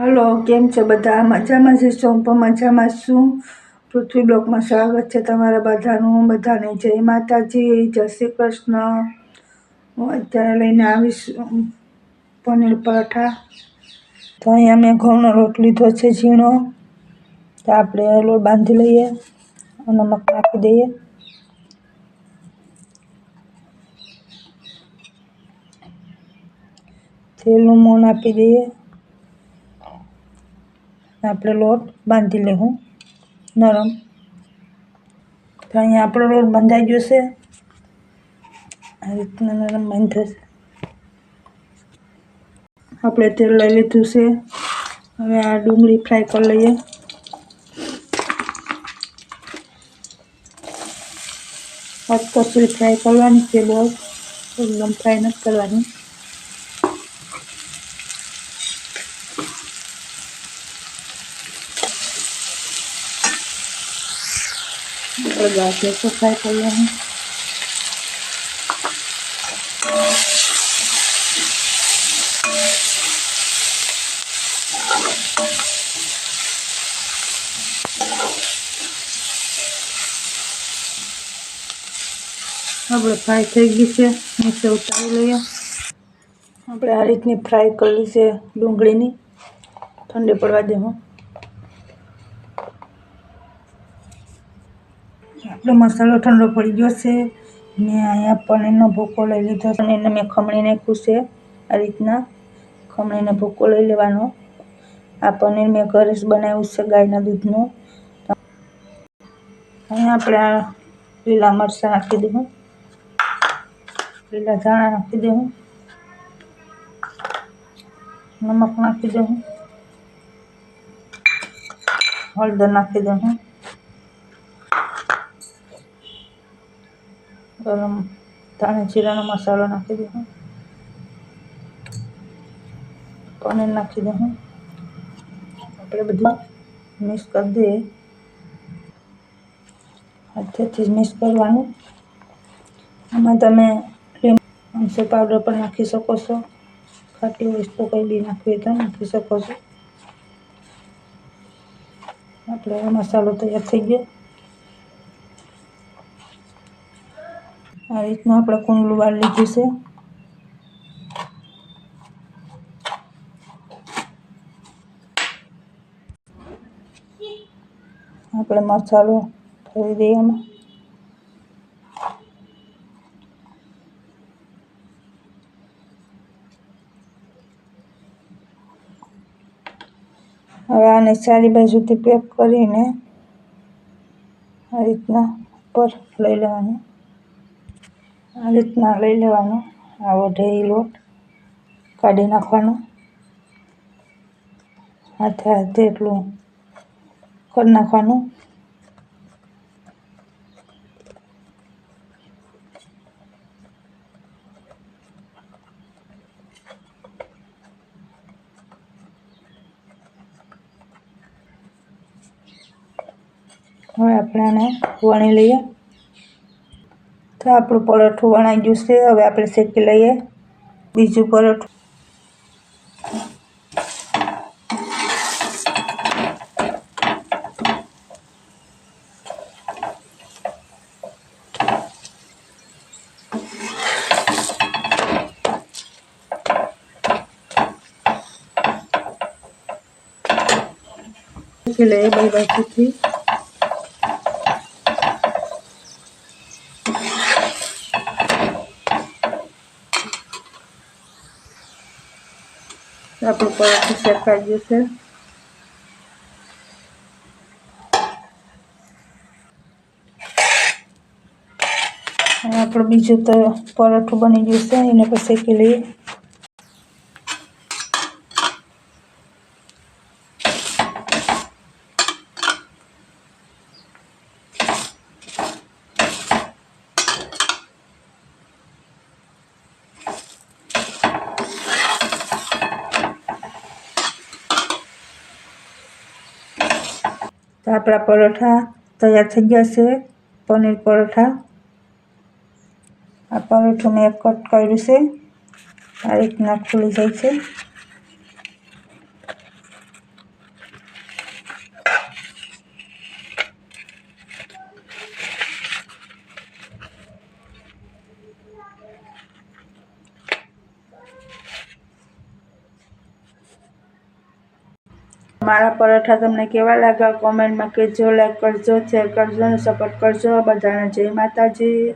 Hello, કેમ છો બધા? મજામાં છે પણ મજામાં શું પૃથ્વી બ્લોકમાં સ્વાગત છે તમારા બધાનું. બધાને જય માતાજી, જય શ્રી કૃષ્ણ. હું અત્યારે લઈને આવીશ પનીર પરાઠા. તો અહીંયા મેં ઘઉંનો લોટ લીધો છે ઝીણો. તો આપણે લોટ બાંધી લઈએ નમક નાખી દઈએ. તેલનું મોન આપી દઈએ. આપણે લોટ બાંધી લેવું નરમ. તો અહીંયા આપણો લોટ બંધાઈ ગયો છે. આ રીતના નરમ બાંધશે આપણે તેલ લઈ લીધું છે. હવે આ ડુંગળી ફ્રાય કરી લઈએ. કચરી ફ્રાય કરવાની છે બહુ એકદમ ફ્રાય નથી કરવાની. આપણે ગાજર તો ફ્રાય કરવાની આપણે ફ્રાય થઈ ગઈ છે નીચે ઉતારી લઈએ આપણે આ રીતની ફ્રાય કરેલી છે ડુંગળીની ઠંડી પડવા દેવું આપણો મસાલો ઠંડો પડી ગયો છે. મેં અહીંયા પનીરનો ભૂકો લઈ લીધો અને એને મેં ખમણી નાખ્યું છે. આ રીતના ખમણીને ભૂકો લઈ લેવાનો. આ પનીર મેં ઘરે જ બનાવ્યું છે ગાયના દૂધનું. અહીંયા આપણે આ લીલા મરચાં નાખી દઉં. લીલા ધાણા નાખી દઉં. નમક નાખી દઉં. હળદર નાખી દઉં. ગરમ ધાણા જીરાનો મસાલો નાખી દઉં પનીર નાખી દઉં આપણે બધું મિક્સ કરી દઈએ. હાથેથી મિક્સ કરવાનું. આમાં તમે મરચું પાવડર પણ નાખી શકો છો. ખાટી વસ્તુ કંઈ બી નાખવી તો નાખી શકો છો. આપણે મસાલો તૈયાર થઈ ગયો. આ રીતનું આપણે કુંડલું વાળ લીધું છે. આપણે મસાલો ભરી દઈએ એમાં. હવે આને ચારી બાજુથી પેક કરીને આ રીતના પર લઈ લેવાનું. આ રીતના લઈ લેવાનું. આવો ઢેરી લોટ કાઢી નાખવાનો. હાથે હાથે એટલું કરી નાખવાનું. હવે આપણે આને વણી લઈએ. તો આપણું પરોઠું વણાઈ ગયું છે. હવે આપણે શેકી લઈએ. બીજું પરોઠું. શેકી લઈએ બે બાજુથી આપણું પરાઠું શેકાઈ ગયું છે. આપણું બીજું તો પરાઠું બની ગયું એને પછી શેકી લઈએ તો આપણા પરોઠા તૈયાર થઈ ગયા છે પનીર પરોઠા આ પરોઠું મેં કટ કર્યું છે આ રીતના ખુલી જાય છે મારા પરોઠા તમને કેવા લાગ્યા? કોમેન્ટમાં કહેજો લાઈક કરજો શેર કરજો અને સપોર્ટ કરજો બધાને. જય માતાજી.